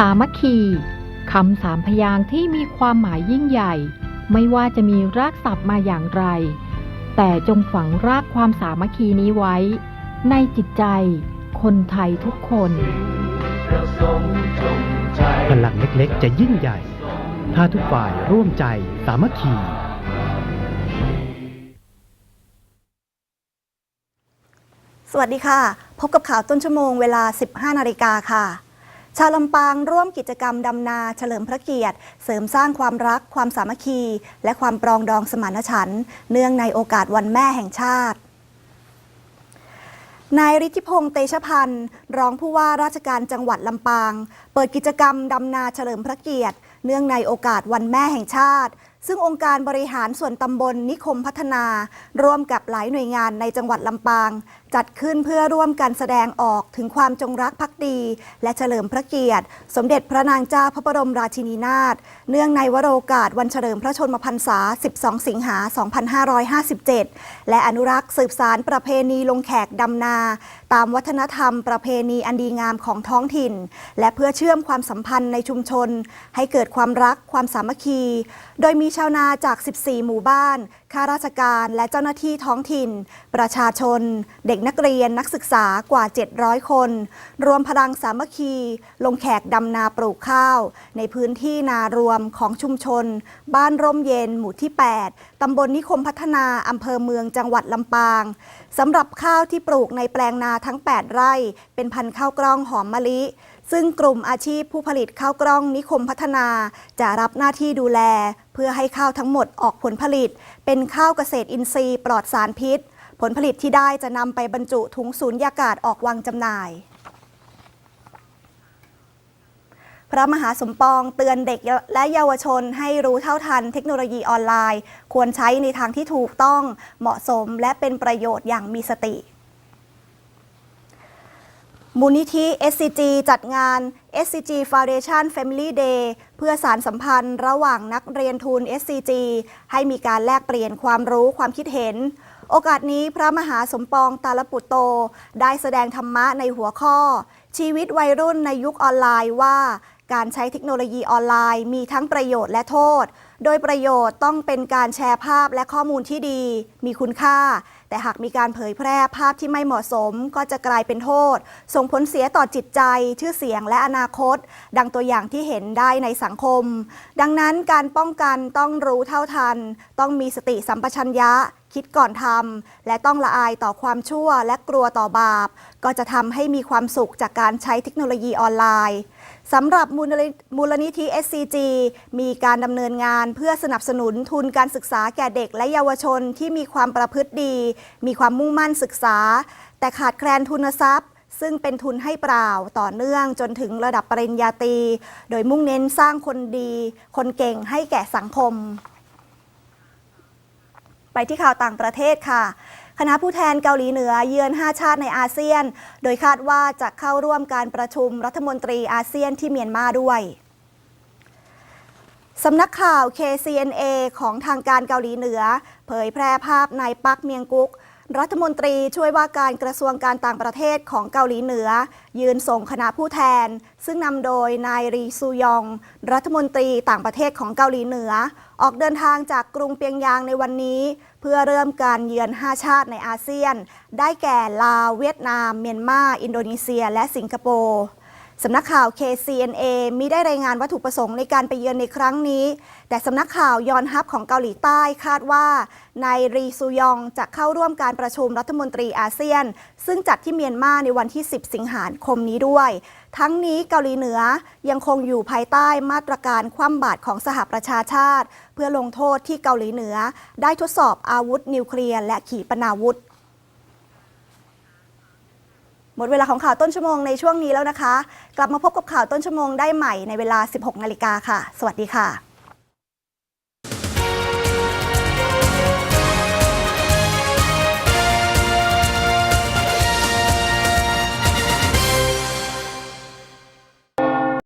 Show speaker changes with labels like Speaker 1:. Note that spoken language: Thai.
Speaker 1: สามัคคีคำสามพยางค์ที่มีความหมายยิ่งใหญ่ ไม่ว่าจะมีรากศัพท์มาอย่างไร แต่จงฝังรากความสามัคคีนี้ไว้ ในจิตใจ คนไทยทุกคน
Speaker 2: พลังเล็กๆ จะยิ่งใหญ่ ถ้าทุกฝ่ายร่วมใจสามัคคี
Speaker 3: สวัสดีค่ะ พบกับข่าวต้นชั่วโมงเวลา 15 นาฬิกาค่ะ ชาวลำปางร่วมกิจกรรมดำนาเฉลิมพระเกียรติ เสริมสร้างความรัก ความสามัคคี และความปรองดองสมานฉันท์เนื่องในโอกาสวันแม่แห่งชาตินายฤทธิพงศ์เตชะพันธ์รองผู้ว่าราชการจังหวัดลำปาง เปิดกิจกรรมดำนาเฉลิมพระเกียรติ เนื่องในโอกาสวันแม่แห่งชาติ ซึ่งองค์การบริหารส่วนตำบลนิคมพัฒนา ร่วมกับหลายหน่วยงานในจังหวัดลำปาง จัดขึ้นเพื่อร่วมกันแสดงออกถึงความจงรักภักดี และเฉลิมพระเกียรติ สมเด็จพระนางเจ้าพระบรมราชินีนาถเนื่องในวโรกาสวันเฉลิมพระชนมพรรษา 12 สิงหา 2557 และอนุรักษ์สืบสารประเพณีลงแขกดำนา ตามวัฒนธรรมประเพณีอันดีงามของท้องถิ่น และเพื่อเชื่อมความสัมพันธ์ในชุมชน ให้เกิดความรักความสามัคคี โดยมีชาวนาจาก 14 หมู่บ้านข้าราชการและเจ้าหน้าที่ท้องถิ่น ประชาชน เด็กนักเรียนนักศึกษากว่า 700 คน รวมพลังสามัคคี ลงแขกดำนาปลูกข้าว ในพื้นที่นารวมของชุมชน บ้านร่มเย็น หมู่ที่ 8 ตำบลนิคมพัฒนาอำเภอเมืองจังหวัดลำปางสำหรับข้าวที่ปลูกในแปลงนาทั้ง 8 ไร่ เป็นพันธุ์ข้าวกล้องหอมมะลิ ซึ่งกลุ่มอาชีพผู้ผลิตข้าวกล้องนิคมพัฒนา จะรับหน้าที่ดูแล เพื่อให้ข้าวทั้งหมดออกผลผลิต เป็นข้าวเกษตรอินทรีย์ปลอดสารพิษ ผลผลิตที่ได้จะนำไปบรรจุถุงสูญญากาศออกวางจำหน่าย พระมหาสมปองเตือนเด็กและเยาวชนให้รู้เท่าทันเทคโนโลยีออนไลน์ ควรใช้ในทางที่ถูกต้องเหมาะสมและเป็นประโยชน์อย่างมีสติ มูลนิธิ SCG จัดงาน SCG Foundation Family Day เพื่อสารสัมพันธ์ระหว่างนักเรียนทุน SCG ให้มีการแลกเปลี่ยนความรู้ความคิดเห็น โอกาสนี้พระมหาสมปองตาลปุตโต ได้แสดงธรรมะในหัวข้อ ชีวิตวัยรุ่นในยุคออนไลน์ว่า การใช้เทคโนโลยีออนไลน์มีทั้งประโยชน์และโทษ โดยประโยชน์ต้องเป็นการแชร์ภาพและข้อมูลที่ดี มีคุณค่า แต่หากมีการเผยแพร่ภาพที่ไม่เหมาะสม ก็จะกลายเป็นโทษ ส่งผลเสียต่อจิตใจ ชื่อเสียงและอนาคต ดังตัวอย่างที่เห็นได้ในสังคม ดังนั้นการป้องกันต้องรู้เท่าทัน ต้องมีสติสัมปชัญญะ คิดก่อนทำและต้องละอายต่อความชั่วและกลัวต่อบาป ก็จะทำให้มีความสุขจากการใช้เทคโนโลยีออนไลน์สำหรับมูลนิมูลนิธิ SCG มีการดำเนินงานเพื่อสนับสนุนทุนการศึกษาแก่เด็กและเยาวชนที่มีความประพฤติดี มีความมุ่งมั่นศึกษา แต่ขาดแคลนทุนทรัพย์ซึ่งเป็นทุนให้เปล่าต่อเนื่องจนถึงระดับปริญญาตรี โดยมุ่งเน้นสร้างคนดี คนเก่งให้แก่สังคม ไปที่ข่าวต่างประเทศค่ะ คณะผู้แทนเกาหลีเหนือเยือน 5 ชาติในอาเซียน โดยคาดว่าจะเข้าร่วมการประชุมรัฐมนตรีอาเซียนที่เมียนมาด้วยสำนักข่าว KCNA ของทางการเกาหลีเหนือ เผยแพร่ภาพนายปักเมียงกุก รัฐมนตรีช่วยว่าการกระทรวงการต่างประเทศของเกาหลีเหนือ ยืนส่งคณะผู้แทน ซึ่งนำโดยนายรีซูยอง รัฐมนตรีต่างประเทศของเกาหลีเหนือ ออกเดินทางจากกรุงเปียงยางในวันนี้ เพื่อเริ่มการเยือน 5 ชาติในอาเซียน ได้แก่ลาวเวียดนาม เมียนมา อินโดนีเซีย และสิงคโปร์ สำนักข่าว KCNA มิได้รายงานวัตถุประสงค์ในการไปเยือนในครั้งนี้ แต่สำนักข่าวยอนฮับของเกาหลีใต้คาดว่านายรีซูยองจะเข้าร่วมการประชุมรัฐมนตรีอาเซียน ซึ่งจัดที่เมียนมาในวันที่ 10 สิงหาคมนี้ด้วย ทั้งนี้เกาหลีเหนือยังคงอยู่ภายใต้มาตรการคว่ำบาตรของสหประชาชาติ เพื่อลงโทษที่เกาหลีเหนือ ได้ทดสอบอาวุธนิวเคลียร์และขีปนาวุธ หมดเวลาของข่าวต้นชั่วโมงในช่วงนี้แล้วนะคะ กลับมาพบกับข่าวต้นชั่วโมงได้ใหม่ในเวลา 16 นาฬิกาค่ะ สวัสดีค่ะ